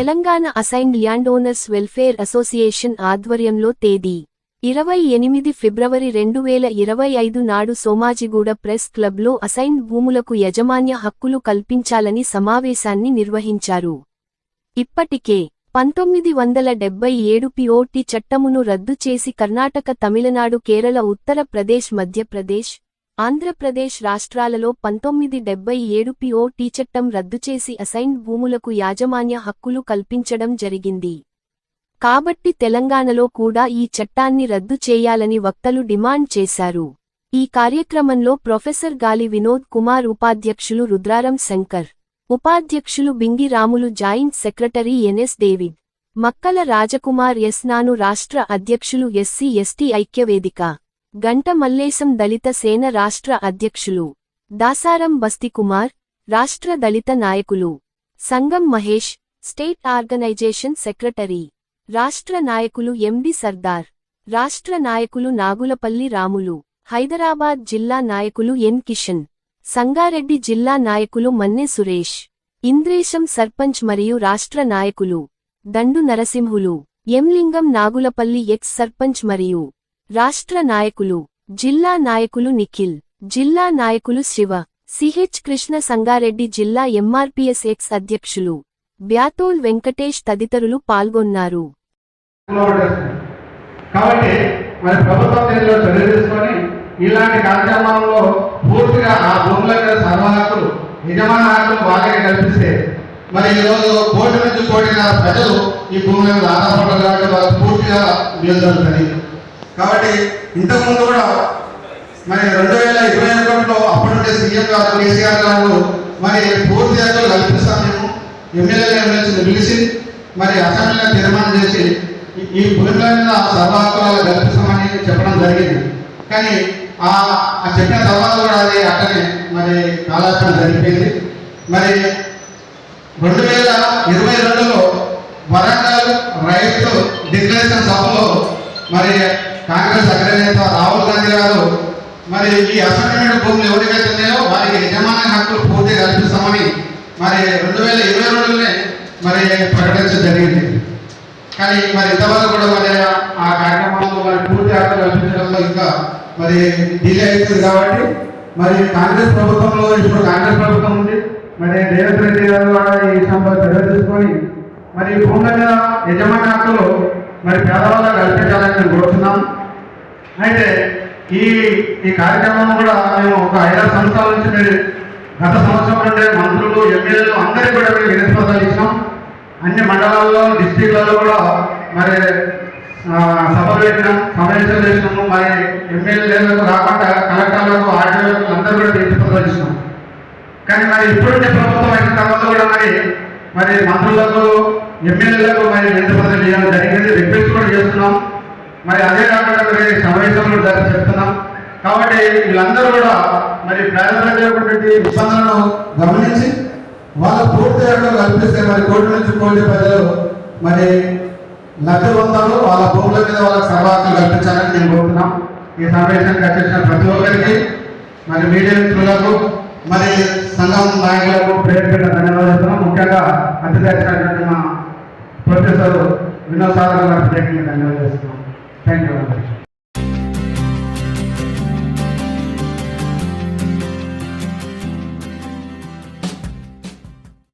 Telangana assigned land owners welfare association ఆధ్వర్యంలో తేదీ ఇరవై ఎనిమిది ఫిబ్రవరి రెండు వేల ఇరవై ఐదు నాడు సోమాజిగూడ ప్రెస్ క్లబ్లో అసైన్డ్ భూములకు యజమాన్య హక్కులు కల్పించాలని సమావేశాన్ని నిర్వహించారు. ఇప్పటికే పంతొమ్మిది వందల డెబ్బై ఏడు పిఓటి చట్టమును రద్దు చేసి కర్ణాటక తమిళనాడు కేరళ ఉత్తర ప్రదేశ్ మధ్యప్రదేశ్ ఆంధ్రప్రదేశ్ రాష్ట్రాలలో పంతొమ్మిది డెబ్బై ఏడు పిఓటి చట్టం రద్దు చేసి అసైన్డ్ భూములకు యాజమాన్య హక్కులు కల్పించడం జరిగింది. కాబట్టి తెలంగాణలో కూడా ఈ చట్టాన్ని రద్దు చేయాలని వక్తలు డిమాండ్ చేశారు. ఈ కార్యక్రమంలో ప్రొఫెసర్ గాలి వినోద్ కుమార్ ఉపాధ్యక్షులు రుద్రారం శంకర్ ఉపాధ్యక్షులు Bingi Ramulu joint secretary NS David Makkala Rajkumar S నాను రాష్ట్ర అధ్యక్షులు ఎస్సీ ఎస్టీ ఐక్యవేదిక గంట మల్లేశం దళిత సేన రాష్ట్ర అధ్యక్షులు. దాసారం బస్తికుమార్ రాష్ట్ర దళిత నాయకులు. Sangam Mahesh state organisation secretary. రాష్ట్ర నాయకులు ఎండి సర్దార్. రాష్ట్ర నాయకులు నాగులపల్లి రాములు. హైదరాబాద్ జిల్లా నాయకులు ఎన్ కిషన్. సంగారెడ్డి జిల్లా నాయకులు మన్నె సురేష్. ఇంద్రేశం సర్పంచ్ మరియు రాష్ట్ర నాయకులు. దండు నరసింహులు. ఎంలింగం నాగులపల్లి ఎక్స్ సర్పంచ్ మరియు రాష్ట్ర నాయకులు జిల్లా నాయకులు నిఖిల్ జిల్లా నాయకులు శివ సిహెచ్ కృష్ణ సంగారెడ్డి జిల్లా ఎంఆర్పీఎస్ ఎక్స్ అధ్యక్షులు బ్యాతోల్ వెంకటేష్ తదితరులు పాల్గొన్నారు. కాబట్టి మరి ప్రభుత్వం దీనిలో చర్య తీసుకొని ఇలాంటి పూర్తిగా ఆ భూముల మీద యజమాన హక్కులు వాళ్ళకి కల్పిస్తే మరి ఈరోజు కోటి నుంచి కోటిన ప్రజలు ఈ భూమి మీద ఆధారపడ్డారు వాళ్ళు పూర్తిగా నియోజకవర్గం కాబట్టి ఇంతకుముందు కూడా మరి రెండు వేల ఇరవై ఒకటిలో అప్పటి సీఎం గారు కేసీఆర్ గారు మరి పూర్తి హక్కులు కల్పిస్తాం మేము. ఎమ్మెల్యేలు ఎమ్మెల్యేలు పిలిచి మరి అసెంబ్లీలో తీర్మానం చేసి ఈ- ఈ భూముల మీద సర్వ కల్పిస్తామని చెప్పడం జరిగింది. కానీ ఆ చెప్పిన తర్వాత కూడా అది అట్టనే మరి కాలాస్పదం జరిగిపోయింది. మరి రెండు వేల ఇరవై రెండులో వరంగల్ రైతు డిక్లరేషన్ సభలో మరి కాంగ్రెస్ అగ్రనేత రాహుల్ గాంధీ గారు మరి ఈ అసైన్మెంట్ భూములు ఎవరికైతే ఉన్నాయో వారికి యజమాని హక్కులు పూర్తి కల్పిస్తామని మరి రెండు వేల ఇరవై రెండులోనే మరి ప్రకటించడం జరిగింది. కానీ మరి ఇంతవరకు కూడా మరి ఆ కార్యక్రమంలో మరి పూర్తి హక్కులు కల్పించడంలో ఇంకా మరి డిలే అవుతుంది కాబట్టి మరి కాంగ్రెస్ ప్రభుత్వంలో ఇప్పుడు కాంగ్రెస్ ప్రభుత్వం ఉంది. మరి రేవంత్ రెడ్డి గారు ఈ సంబంధం చర్య తీసుకొని మరి భూముల మీద యజమాని హక్కులు మరి పేదవాళ్ళ కల్పించాలని మేము కోరుతున్నాం. అయితే ఈ ఈ కార్యక్రమం కూడా మేము ఒక ఐదారు సంవత్సరాల నుంచి మీరు గత సంవత్సరం అంటే మంత్రులు ఎమ్మెల్యేలు అందరికీ కూడా మేము వినతి ఇచ్చినాం అన్ని మండలాల్లో డిస్టిక్లలో కూడా మరి ఆ, సభలు పెట్టినాం సమావేశాలు చేసినాము. మరి ఎమ్మెల్యేలకు కాకుండా కలెక్టర్లకు ఆర్టీలకు అందరూ కూడా వినతి ఇచ్చినాం. కానీ మరి ఇప్పుడుండే ప్రభుత్వం అయిన తర్వాత కూడా మరి మరి మంత్రులకు ఎమ్మెల్యేలకు మరి వినతి చేయడం జరిగింది రిక్వెస్ట్ కూడా చేస్తున్నాం. మరి అదే కాకుండా మరి సమావేశంలో చెప్తున్నాం. కాబట్టి వీళ్ళందరూ కూడా మరి ప్రజలటువంటి నిబంధనలను గమనించి వాళ్ళ పూర్తి హక్కులు కల్పిస్తే మరి కోటి నుంచి కోటి ప్రజలు మరి లబ్ధి పొందారు వాళ్ళ భూముల మీద వాళ్ళ సర్వాహకులు కల్పించాలని నేను కోరుతున్నాం. ఈ సమావేశానికి వచ్చేసిన ప్రతి ఒక్కరికి మరి మీడియా మిత్రులకు మరి సంఘం నాయకులకు పేరు పెట్టిన ధన్యవాదాలు ముఖ్యంగా అతిథి వచ్చినటువంటి మా ప్రొఫెసర్ వినోద్ సాగర్ గారికి ప్రత్యేకంగా ధన్యవాదాలు చేస్తున్నాం థ్యాంక్ యూ